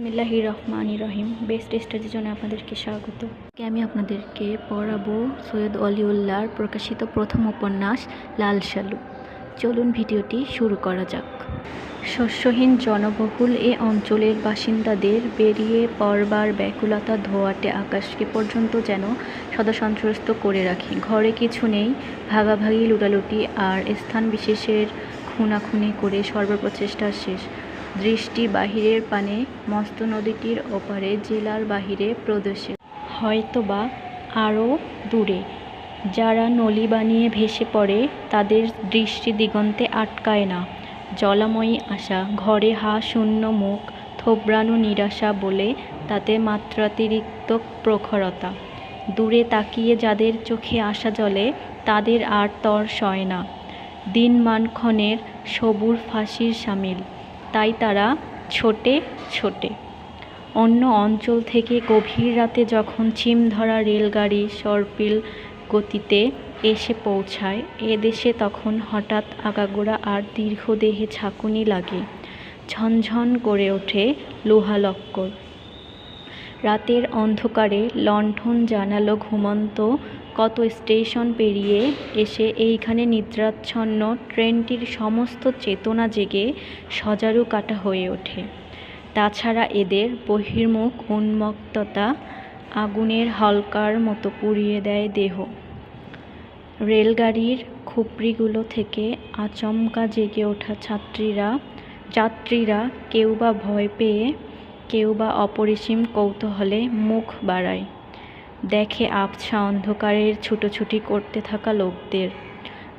বিসমিল্লাহি রহমান রহিম। বেস্ট স্টাডির জন্য আপনাদেরকে স্বাগত। আমি আপনাদেরকে পড়াবো সৈয়দ অলিউল্লাহর প্রকাশিত প্রথম উপন্যাস, লাল সালু চলুন ভিডিওটি শুরু করা যাক। শস্যহীন জনবহুল এ অঞ্চলের বাসিন্দাদের বেরিয়ে পড়বার ব্যাকুলতা ধোয়াটে আকাশকে পর্যন্ত যেন সদা সন্ত্রস্ত করে রাখে। ঘরে কিছু নেই, ভাগাভাগি, লুটালুটি, আর স্থান বিশেষের খুনাখুনি করে সর্বপ্রচেষ্টা শেষ। দৃষ্টি বাহিরের পানে মস্ত নদীটির ওপারে জেলার বাহিরে প্রদেশে। হয়তোবা আরও দূরে। যারা নলি বানিয়ে ভেসে পড়ে, তাদের দৃষ্টি দিগন্তে আটকায় না। জলাময়ী আশা, ঘরে হা শূন্য মুখ, থোবড়ানো নিরাশা বলে তাতে মাত্রাতিরিক্ত প্রখরতা। দূরে তাকিয়ে যাদের চোখে আসা জলে তাদের আর তর সয় না। দিন দিনমানক্ষণের সবুর ফাঁসির সামিল। তাই তারা ছোটে ছোটে। অন্য অঞ্চল থেকে গভীর রাতে যখন ছিম ধরা রেলগাড়ি সর্পিল গতিতে এসে পৌঁছায়, এ দেশে তখন হঠাৎ আগাগোড়া আর দীর্ঘদেহে ঝাঁকুনি লাগে। ঝনঝন করে ওঠে লোহালক্কর রাতের অন্ধকারে লণ্ঠন জানালো ঘুমন্ত কত স্টেশন পেরিয়ে এসে এইখানে নিদ্রাচ্ছন্ন ট্রেনটির সমস্ত চেতনা জেগে সজারু কাটা হয়ে ওঠে। তাছাড়া এদের বহির্মুখ উন্মত্ততা আগুনের হলকার মতো পুড়িয়ে দেয় দেহ। রেলগাড়ির খুপড়িগুলো থেকে আচমকা জেগে ওঠা ছাত্রীরা, যাত্রীরা কেউ বা ভয় পেয়ে কেউ বা অপরিসীম কৌতূহলে মুখ বাড়ায়। দেখে আবছা অন্ধকারের ছুটোছুটি করতে থাকা লোকদের।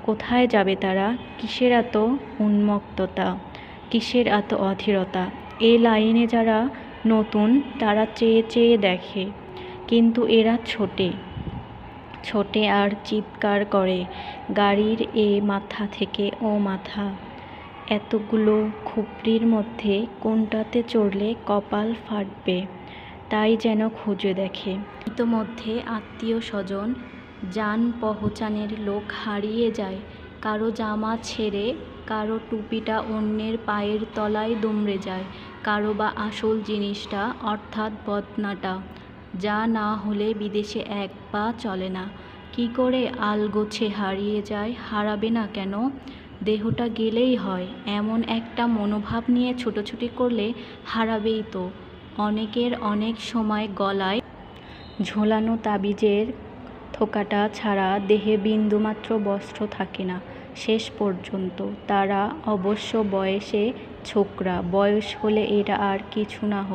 কোথায় যাবে তারা? কিসের এত উন্মত্ততা? কিসের এত অধীরতা? এ লাইনে যারা নতুন, তারা চেয়ে চেয়ে দেখে। কিন্তু এরা ছোটে। ছোটে আর চিৎকার করে, গাড়ির এ মাথা থেকে ও মাথা। এতগুলো খুপড়ির মধ্যে কোনটাতে চড়লে কপাল ফাটবে? তাই যেন খুঁজে দেখে। ইতোমধ্যে আত্মীয় স্বজন যান পহচানের লোক হারিয়ে যায়। কারও জামা ছেড়ে, কারও টুপিটা অন্যের পায়ের তলায় দুমড়ে যায়। কারও বা আসল জিনিসটা, অর্থাৎ বদনাটা, যা না হলে বিদেশে এক পা চলে না। কি করে আলগোছে হারিয়ে যায়, হারাবে না কেন? দেহটা গেলেই হয়। এমন একটা মনোভাব নিয়ে ছোটোছুটি করলে হারাবেই তো। অনেকের অনেক সময় গলায় ঝোলানো তাবিজের থোকাটা ছাড়া দেহে বিন্দুমাত্র বস্ত্র থাকে না। শেষ পর্যন্ত তারা অবশ্য বয়সে ছোকরা, বয়স হলে এরা আর কিছু না হোক।